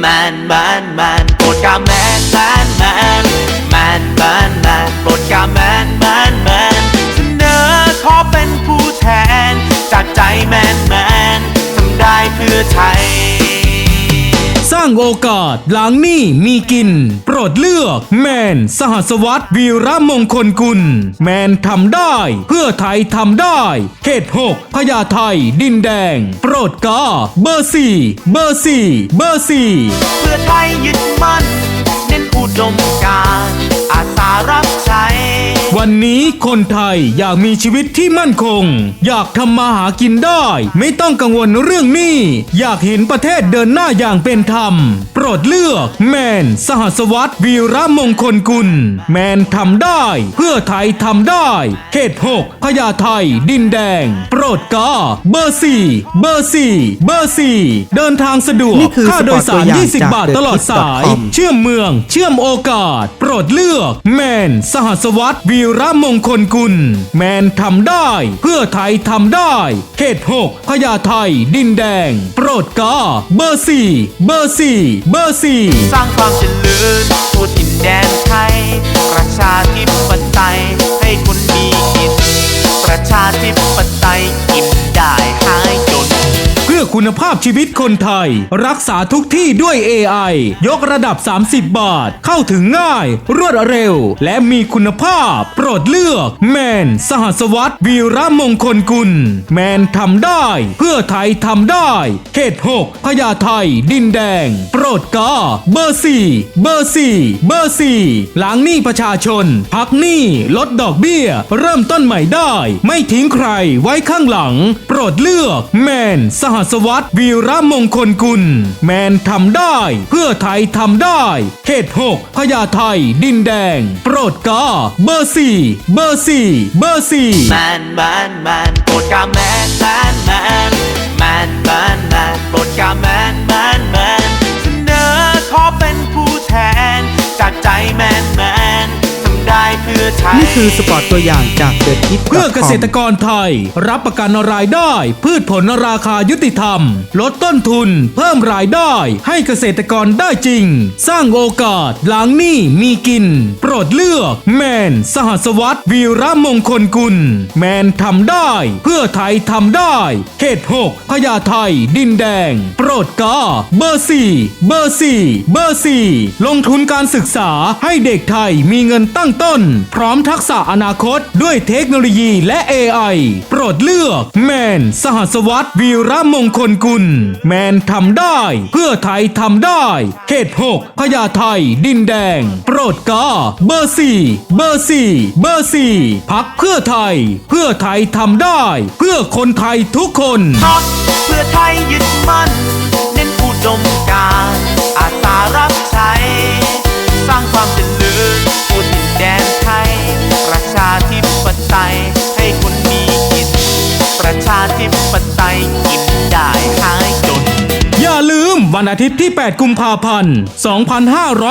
แมนแมนแมนโปรดกาแมนแมนแมนแมนแมนแมนโปรดกาแมนแมนางโอกาสล้างหนี้มีกิน โปรดเลือก แมน สหัสวัตรวีระมงคลกุล แมนทำได้ เพื่อไทยทำได้ เขต6พญาไทดินแดง โปรดกาเบอร์สี่เบอร์สี่เบอร์สี่เพื่อไทยยึดมั่นเน้นอุดมการ วันนี้คนไทยอยากมีชีวิตที่มั่นคง อยากทำมาหากินได้ ไม่ต้องกังวลเรื่องหนี้ อยากเห็นประเทศเดินหน้าอย่างเป็นธรรม โปรดเลือกแมน สหัสวัตรวีระมงคลกุล แมนทำได้ เพื่อไทยทำได้ เขต6พญาไทดินแดง โปรดกาเบอร์สี่เบอร์สี่เบอร์สี่เดินทางสะดวกนี่คือค่าโดยสาร 20 บาทตลอดสาย เชื่อมเมือง เชื่อมโอกาส โปรดเลือกแมน สหัสวัตรวีระมงคลกุล แมนทำได้ เพื่อไทยทำได้เขตหกพญาไทดินแดง โปรดกาเบอร์สี่เบอร์สี่เบอร์สี่สร้างความเจริญทั่วถิ่นแดนไทย ประชาธิปไตยให้คนมี คุณภาพชีวิตคนไทย รักษาทุกที่ด้วย AI ยกระดับ 30 บาท เข้าถึงง่าย รวดเร็ว และมีคุณภาพ โปรดเลือก แมน สหัสวัตรวีระมงคลกุล แมนทำได้ เพื่อไทยทำได้ เขต 6 พญาไทดินแดง โปรดกาเบอร์สี่เบอร์สี่เบอร์สี่ล้างหนี้ประชาชน พักหนี้ ลดดอกเบี้ย เริ่มต้นใหม่ได้ ไม่ทิ้งใครไว้ข้างหลัง โปรดเลือก แมน สหัสวัตรวีระมงคลกุล แมนทำได้ เพื่อไทยทำได้เขต6พญาไทยดินแดง โปรดกาเบอร์สี่เบอร์สี่เบอร์สี่แมนแมนแมนโปรดกาแมนแมนแมนแมนแมนแมนโปรดกาแมนแมนแมนเสนอขอเป็นผู้แทน จากใจแมนแมนทำได้เพื่อ นี่คือสปอร์ตตัวอย่างจากเดอะคิดเพื่อเกษตรกรไทย รับประกันรายได้ พืชผลราคายุติธรรม ลดต้นทุน เพิ่มรายได้ ให้เกษตรกรได้จริง สร้างโอกาสล้างหนี้มีกิน โปรดเลือก แมน สหัสวัตรวีระมงคลกุล แมนทำได้ เพื่อไทยทำได้เขต6พญาไทดินแดง โปรดกาเบอร์สี่เบอร์สี่เบอร์สี่ลงทุนการศึกษาให้เด็กไทยมีเงินตั้งต้นพร้อมทักษะอนาคต ด้วยเทคโนโลยีและ AI โปรดเลือก แมน สหัสวัตรวีระมงคลกุล แมนทำได้ เพื่อไทยทำได้ เขต6พญาไทย ดินแดง โปรดกาเบอร์สี่เบอร์สี่เบอร์สี่พักเพื่อไทย เพื่อไทยทำได้ เพื่อคนไทยทุกคนพักเพื่อไทยยึดมั่น เน้นอุดมการอาสารับใช้ ธิปไตยกินได้หายจน วันอาทิตย์ที่ 8 กุมภาพันธ์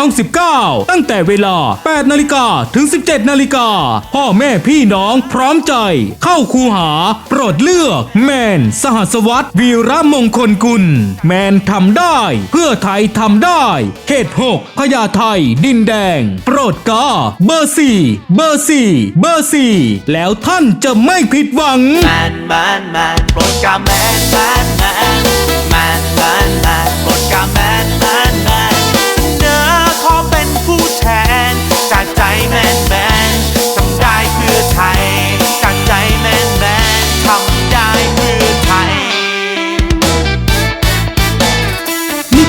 2519 ตั้งแต่เวลา 8 นาฬิกาถึง 17 นาฬิกา พ่อแม่พี่น้องพร้อมใจ เข้าคูหา โปรดเลือก แมน สหัสวัตรวีระมงคลกุล แมนทำได้ เพื่อไทยทำได้ เขต 6 พญาไทดินแดง โปรดกาเบอร์สี่เบอร์สี่เบอร์สี่แล้วท่านจะไม่ผิดหวัง แมนแมนแมนโปรดกาแมนแมนแมน